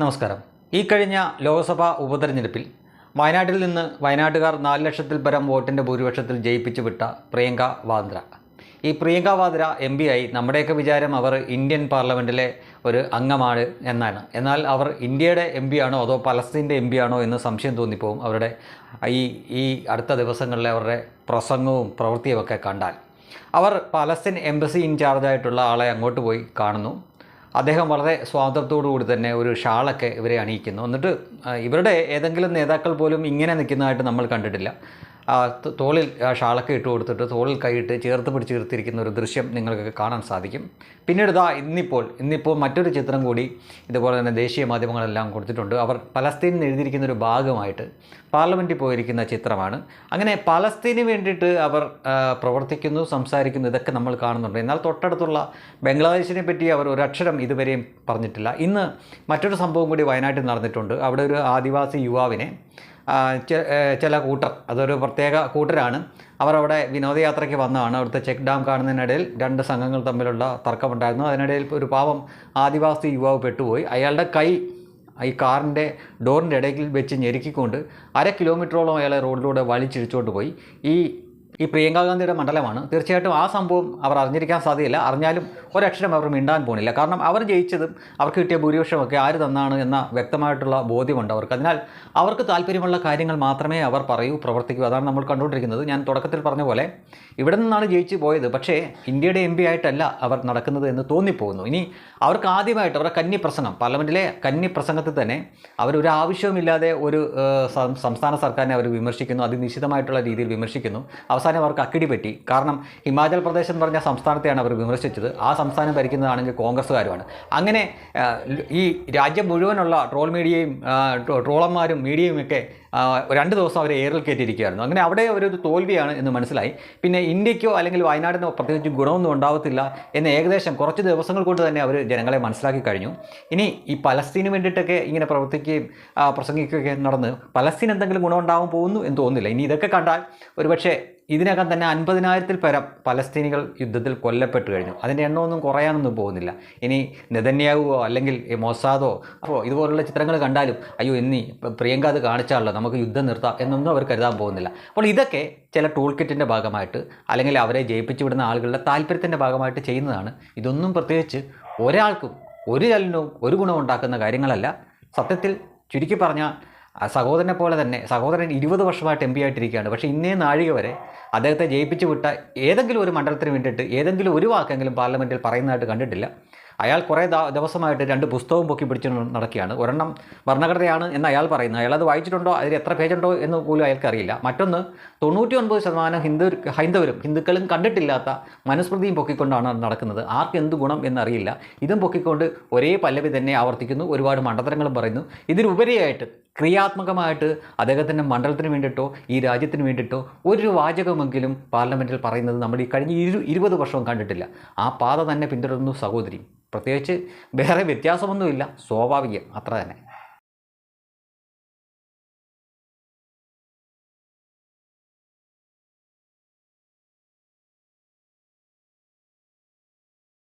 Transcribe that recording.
നമസ്കാരം. ഈ കഴിഞ്ഞ ലോക്സഭാ ഉപതെരഞ്ഞെടുപ്പിൽ വയനാട്ടിൽ നിന്ന് വയനാട്ടുകാർ നാല് ലക്ഷത്തിൽ പരം വോട്ടിന്റെ ഭൂരിപക്ഷത്തിൽ ജയിപ്പിച്ചു വിട്ട പ്രിയങ്ക വാദ്ര. ഈ പ്രിയങ്ക വാദ്ര എം പി ആയി നമ്മുടെയൊക്കെ വിചാരം അവർ ഇന്ത്യൻ പാർലമെന്റിലെ ഒരു അംഗമാണ് എന്നാണ്. എന്നാൽ അവർ ഇന്ത്യയുടെ എം പി ആണോ അതോ പലസ്തീന്റെ എം പി ആണോ എന്ന് സംശയം തോന്നിപ്പോവും അവരുടെ ഈ ഈ അടുത്ത ദിവസങ്ങളിലെ അവരുടെ പ്രസംഗവും പ്രവൃത്തിയുമൊക്കെ കണ്ടാൽ. അവർ പലസ്തീൻ എംബസി ഇൻചാർജായിട്ടുള്ള ആളെ അങ്ങോട്ട് പോയി കാണുന്നു. അദ്ദേഹം വളരെ സ്വാതന്ത്ര്യത്തോടു കൂടി തന്നെ ഒരു ഷാളൊക്കെ ഇവരെ അണിയിക്കുന്നു. എന്നിട്ട് ഇവരുടെ ഏതെങ്കിലും നേതാക്കൾ പോലും ഇങ്ങനെ നിൽക്കുന്നതായിട്ട് നമ്മൾ കണ്ടിട്ടില്ല. തോളിൽ ഷാളൊക്കെ ഇട്ട് കൊടുത്തിട്ട് തോളിൽ കൈയിട്ട് ചേർത്ത് പിടിച്ച് ചേർത്തിരിക്കുന്ന ഒരു ദൃശ്യം നിങ്ങൾക്ക് കാണാൻ സാധിക്കും. പിന്നീട് ഇതാ ഇന്നിപ്പോൾ ഇന്നിപ്പോൾ മറ്റൊരു ചിത്രം കൂടി ഇതുപോലെ തന്നെ ദേശീയ മാധ്യമങ്ങളെല്ലാം കൊടുത്തിട്ടുണ്ട്. അവർ പലസ്തീനിൽ എഴുതിയിരിക്കുന്ന ഒരു ഭാഗമായിട്ട് പാർലമെന്റിൽ പോയിരിക്കുന്ന ചിത്രമാണ്. അങ്ങനെ പലസ്തീന് വേണ്ടിയിട്ട് അവർ പ്രവർത്തിക്കുന്നു സംസാരിക്കുന്നു ഇതൊക്കെ നമ്മൾ കാണുന്നുണ്ട്. എന്നാൽ തൊട്ടടുത്തുള്ള ബംഗ്ലാദേശിനെ പറ്റി അവർ ഒരക്ഷരം ഇതുവരെയും പറഞ്ഞിട്ടില്ല. ഇന്ന് മറ്റൊരു സംഭവം കൂടി വയനാട്ടിൽ നടന്നിട്ടുണ്ട്. അവിടെ ഒരു ആദിവാസി യുവാവിനെ ചില കൂട്ടർ അതൊരു പ്രത്യേക കൂട്ടരാണ്. അവർ അവിടെ വിനോദയാത്രയ്ക്ക് വന്നതാണ്. അവിടുത്തെ ചെക്ക് ഡാം കാണുന്നതിനിടയിൽ രണ്ട് സംഘങ്ങൾ തമ്മിലുള്ള തർക്കമുണ്ടായിരുന്നു. അതിനിടയിൽ ഒരു പാവം ആദിവാസി യുവാവ് പെട്ടുപോയി. അയാളുടെ കൈ ഈ കാറിന്റെ ഡോറിന്റെ ഇടയിൽ വെച്ച് ഞെരുക്കിക്കൊണ്ട് അര കിലോമീറ്ററോളം അയാളെ റോഡിലൂടെ വലിച്ചിഴിച്ചുകൊണ്ട് പോയി. ഈ ഈ പ്രിയങ്കാ ഗാന്ധിയുടെ മണ്ഡലമാണ്. തീർച്ചയായിട്ടും ആ സംഭവം അവർ അറിഞ്ഞിരിക്കാൻ സാധ്യതയില്ല. അറിഞ്ഞാലും ഒരക്ഷരം അവർ മിണ്ടാൻ പോണില്ല. കാരണം അവർ ജയിച്ചതും അവർക്ക് കിട്ടിയ ഭൂരിപക്ഷമൊക്കെ ആര് തന്നാണ് എന്ന വ്യക്തമായിട്ടുള്ള ബോധ്യമുണ്ട് അവർക്ക്. അതിനാൽ അവർക്ക് താല്പര്യമുള്ള കാര്യങ്ങൾ മാത്രമേ അവർ പറയൂ പ്രവർത്തിക്കൂ. അതാണ് നമ്മൾ കണ്ടുകൊണ്ടിരിക്കുന്നത്. ഞാൻ തുടക്കത്തിൽ പറഞ്ഞ പോലെ ഇവിടെ നിന്നാണ് ജയിച്ചു പോയത്. പക്ഷേ ഇന്ത്യയുടെ എം ആയിട്ടല്ല അവർ നടക്കുന്നത് എന്ന് തോന്നിപ്പോകുന്നു. ഇനി അവർക്ക് ആദ്യമായിട്ട് അവരുടെ കന്നി പ്രസംഗം പാർലമെന്റിലെ കന്നി പ്രസംഗത്തിൽ തന്നെ അവരൊരു ആവശ്യവുമില്ലാതെ ഒരു സംസ്ഥാന സർക്കാരിനെ അവർ വിമർശിക്കുന്നു അതിനിശ്ചിതമായിട്ടുള്ള രീതിയിൽ വിമർശിക്കുന്നു. അവസാനം അവർക്ക് അക്കിടി പറ്റി കാരണം ഹിമാചൽ പ്രദേശ് എന്ന് പറഞ്ഞ സംസ്ഥാനത്തെയാണ് അവർ വിമർശിച്ചത്. ആ സംസ്ഥാനം ഭരിക്കുന്നതാണെങ്കിൽ കോൺഗ്രസ്സുകാരുമാണ്. അങ്ങനെ ഈ രാജ്യം മുഴുവനുള്ള ട്രോൾ മീഡിയയും ട്രോളന്മാരും മീഡിയയും ഒക്കെ രണ്ട് ദിവസം അവരെ ഏറിൽ കയറ്റിയിരിക്കുകയായിരുന്നു. അങ്ങനെ അവിടെ ഒരു തോൽവിയാണ് എന്ന് മനസ്സിലായി. പിന്നെ ഇന്ത്യക്കോ അല്ലെങ്കിൽ വയനാടിനോ പ്രത്യേകിച്ച് ഗുണമൊന്നും ഉണ്ടാവത്തില്ല എന്ന് ഏകദേശം കുറച്ച് ദിവസങ്ങൾ കൊണ്ട് തന്നെ അവർ ജനങ്ങളെ മനസ്സിലാക്കി കഴിഞ്ഞു. ഇനി ഈ പലസ്തീന് വേണ്ടിയിട്ടൊക്കെ ഇങ്ങനെ പ്രവർത്തിക്കുകയും പ്രസംഗിക്കുകയൊക്കെ നടന്ന് പലസ്തീൻ എന്തെങ്കിലും ഗുണമുണ്ടാവാൻ പോകുന്നു എന്ന് തോന്നുന്നില്ല. ഇനി ഇതൊക്കെ കണ്ടാൽ ഒരുപക്ഷെ ഇതിനകം തന്നെ അൻപതിനായിരത്തിൽ പരം പലസ്തീനികൾ യുദ്ധത്തിൽ കൊല്ലപ്പെട്ടു കഴിഞ്ഞു. അതിന്റെ എണ്ണമൊന്നും കുറയാനൊന്നും പോകുന്നില്ല. ഇനി നെതന്യാവുവോ അല്ലെങ്കിൽ മൊസാദോ അപ്പോൾ ഇതുപോലുള്ള ചിത്രങ്ങൾ കണ്ടാലും അയ്യോ ഇനി പ്രിയങ്ക അത് കാണിച്ചാണല്ലോ നമുക്ക് യുദ്ധം നിർത്താം എന്നൊന്നും അവർ കരുതാൻ പോകുന്നില്ല. അപ്പോൾ ഇതൊക്കെ ചില ടൂൾ കിറ്റിന്റെ ഭാഗമായിട്ട് അല്ലെങ്കിൽ അവരെ ജയിപ്പിച്ചു വിടുന്ന ആളുകളുടെ താല്പര്യത്തിന്റെ ഭാഗമായിട്ട് ചെയ്യുന്നതാണ്. ഇതൊന്നും പ്രത്യേകിച്ച് ഒരാൾക്കും ഒരു ചലനവും ഒരു ഗുണവും ഉണ്ടാക്കുന്ന കാര്യങ്ങളല്ല. സത്യത്തിൽ ചുരുക്കി പറഞ്ഞാൽ സഹോദരനെ പോലെ തന്നെ സഹോദരൻ ഇരുപത് വർഷമായിട്ട് എം പി ആയിട്ടിരിക്കുകയാണ്. പക്ഷേ ഇന്നേ നാഴിക വരെ അദ്ദേഹത്തെ ജയിപ്പിച്ചു വിട്ട ഏതെങ്കിലും ഒരു മണ്ഡലത്തിന് വേണ്ടിയിട്ട് ഏതെങ്കിലും ഒരു വാക്കെങ്കിലും പാർലമെന്റിൽ പറയുന്നതായിട്ട് കണ്ടിട്ടില്ല. അയാൾ കുറേ ദിവസമായിട്ട് രണ്ട് പുസ്തകവും പൊക്കി പിടിച്ച് നടക്കുകയാണ്. ഒരെണ്ണം ഭരണഘടനയാണ് എന്ന് അയാൾ പറയുന്നു അയാൾ അത് വായിച്ചിട്ടുണ്ടോ? അതിൽ എത്ര പേജുണ്ടോ എന്ന് പോലും അയാൾക്കറിയില്ല മറ്റൊന്ന് തൊണ്ണൂറ്റി ഒൻപത് ശതമാനം ഹിന്ദു ഹൈന്ദവരും ഹിന്ദുക്കളും കണ്ടിട്ടില്ലാത്ത മനുസ്മൃതിയും പൊക്കിക്കൊണ്ടാണ് നടക്കുന്നത്. ആർക്ക് എന്ത് ഗുണം എന്നറിയില്ല. ഇതും പൊക്കിക്കൊണ്ട് ഒരേ പല്ലവി തന്നെ ആവർത്തിക്കുന്നു. ഒരുപാട് മണ്ടത്തരങ്ങളും പറയുന്നു. ഇതിനുപരിയായിട്ട് ക്രിയാത്മകമായിട്ട് അദ്ദേഹത്തിന്റെ മണ്ഡലത്തിന് വേണ്ടിയിട്ടോ ഈ രാജ്യത്തിന് വേണ്ടിയിട്ടോ ഒരു വാചകമെങ്കിലും പാർലമെന്റിൽ പറയുന്നത് നമ്മൾ ഈ കഴിഞ്ഞ ഇരു ഇരുപത് വർഷവും കണ്ടിട്ടില്ല. ആ പാത തന്നെ പിന്തുടരുന്നു സഹോദരി. പ്രത്യേകിച്ച് വേറെ വ്യത്യാസമൊന്നുമില്ല. സ്വാഭാവികം. അത്ര തന്നെ.